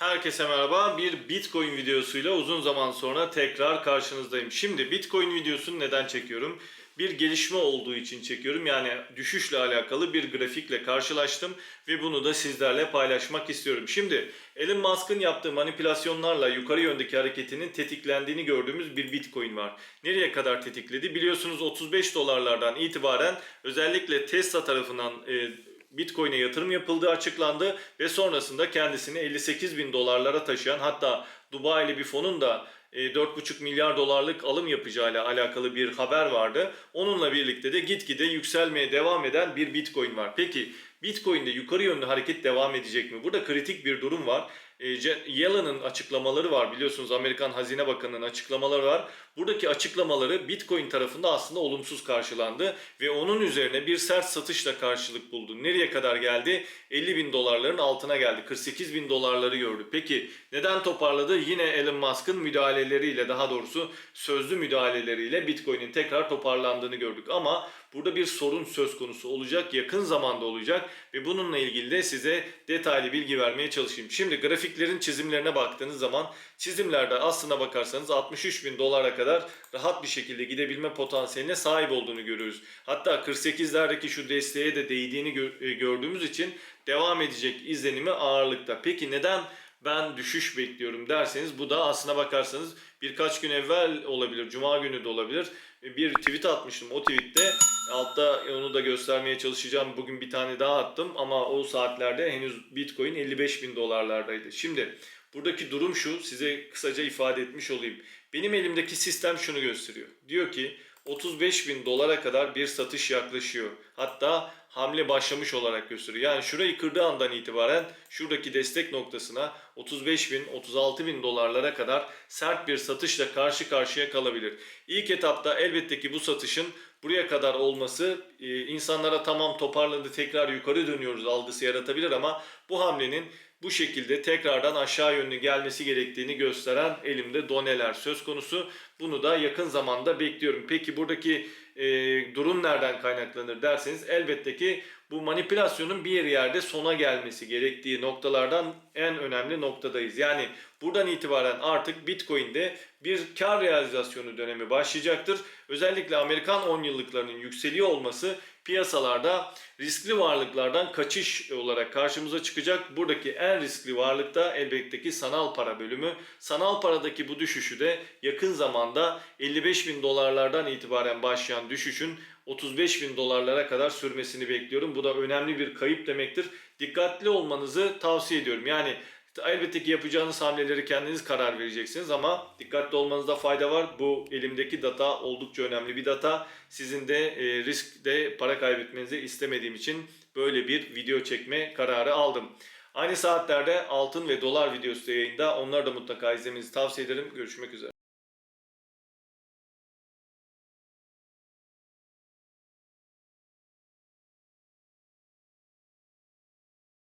Herkese merhaba. Bir Bitcoin videosuyla uzun zaman sonra tekrar karşınızdayım. Şimdi Bitcoin videosunu neden çekiyorum? Bir gelişme olduğu için çekiyorum. Yani düşüşle alakalı bir grafikle karşılaştım ve bunu da sizlerle paylaşmak istiyorum. Şimdi Elon Musk'ın yaptığı manipülasyonlarla yukarı yöndeki hareketinin tetiklendiğini gördüğümüz bir Bitcoin var. Nereye kadar tetikledi? Biliyorsunuz 35 dolarlardan itibaren özellikle Tesla tarafından e, Bitcoin'e yatırım yapıldığı açıklandı ve sonrasında kendisini 58 bin dolarlara taşıyan hatta Dubai'li bir fonun da e, 4,5 milyar dolarlık alım yapacağıyla alakalı bir haber vardı. Onunla birlikte de gitgide yükselmeye devam eden bir Bitcoin var. Peki Bitcoin'de yukarı yönlü hareket devam edecek mi? Burada kritik bir durum var. E, Yellen'ın açıklamaları var. Biliyorsunuz Amerikan Hazine Bakanı'nın açıklamaları var. Buradaki açıklamaları Bitcoin tarafında aslında olumsuz karşılandı ve onun üzerine bir sert satışla karşılık buldu. Nereye kadar geldi? 50 bin dolarların altına geldi. 48 bin dolarları gördü. Peki neden toparladı? Yine Elon Musk'ın müdahaleleriyle daha doğrusu sözlü müdahaleleriyle Bitcoin'in tekrar toparlandığını gördük. Ama burada bir sorun söz konusu olacak. Yakın zamanda olacak ve bununla ilgili de size detaylı bilgi vermeye çalışayım. Şimdi grafiklerin çizimlerine baktığınız zaman çizimlerde aslına bakarsanız 63 bin dolara kadar rahat bir şekilde gidebilme potansiyeline sahip olduğunu görüyoruz. Hatta 48'lerdeki şu desteğe de değdiğini e, gördüğümüz için devam edecek izlenimi ağırlıkta. Peki neden ben düşüş bekliyorum derseniz bu da aslına bakarsanız birkaç gün evvel olabilir, cuma günü de olabilir. Bir tweet atmıştım. O tweette altta onu da göstermeye çalışacağım. Bugün bir tane daha attım ama o saatlerde henüz Bitcoin 55 bin dolarlardaydı. Şimdi buradaki durum şu size kısaca ifade etmiş olayım. Benim elimdeki sistem şunu gösteriyor. Diyor ki 35 bin dolara kadar bir satış yaklaşıyor. Hatta hamle başlamış olarak gösteriyor. Yani şurayı kırdığı andan itibaren şuradaki destek noktasına 35 bin, 36 bin dolarlara kadar sert bir satışla karşı karşıya kalabilir. İlk etapta elbette ki bu satışın buraya kadar olması e, insanlara tamam toparlandı tekrar yukarı dönüyoruz algısı yaratabilir ama bu hamlenin bu şekilde tekrardan aşağı yönlü gelmesi gerektiğini gösteren elimde doneler söz konusu. Bunu da yakın zamanda bekliyorum. Peki buradaki e, durum nereden kaynaklanır derseniz elbette ki bu manipülasyonun bir yerde sona gelmesi gerektiği noktalardan en önemli noktadayız. Yani buradan itibaren artık Bitcoin'de bir kar realizasyonu dönemi başlayacaktır. Özellikle Amerikan 10 yıllıklarının yükseliyor olması piyasalarda riskli varlıklardan kaçış olarak karşımıza çıkacak. Buradaki en riskli varlık da elbette ki sanal para bölümü. Sanal paradaki bu düşüşü de yakın zamanda 55 bin dolarlardan itibaren başlayan düşüşün 35 bin dolarlara kadar sürmesini bekliyorum. Bu da önemli bir kayıp demektir. Dikkatli olmanızı tavsiye ediyorum. Yani Elbette ki yapacağınız hamleleri kendiniz karar vereceksiniz ama dikkatli olmanızda fayda var. Bu elimdeki data oldukça önemli bir data. Sizin de e, riskte para kaybetmenizi istemediğim için böyle bir video çekme kararı aldım. Aynı saatlerde altın ve dolar videosu da yayında. Onları da mutlaka izlemenizi tavsiye ederim. Görüşmek üzere.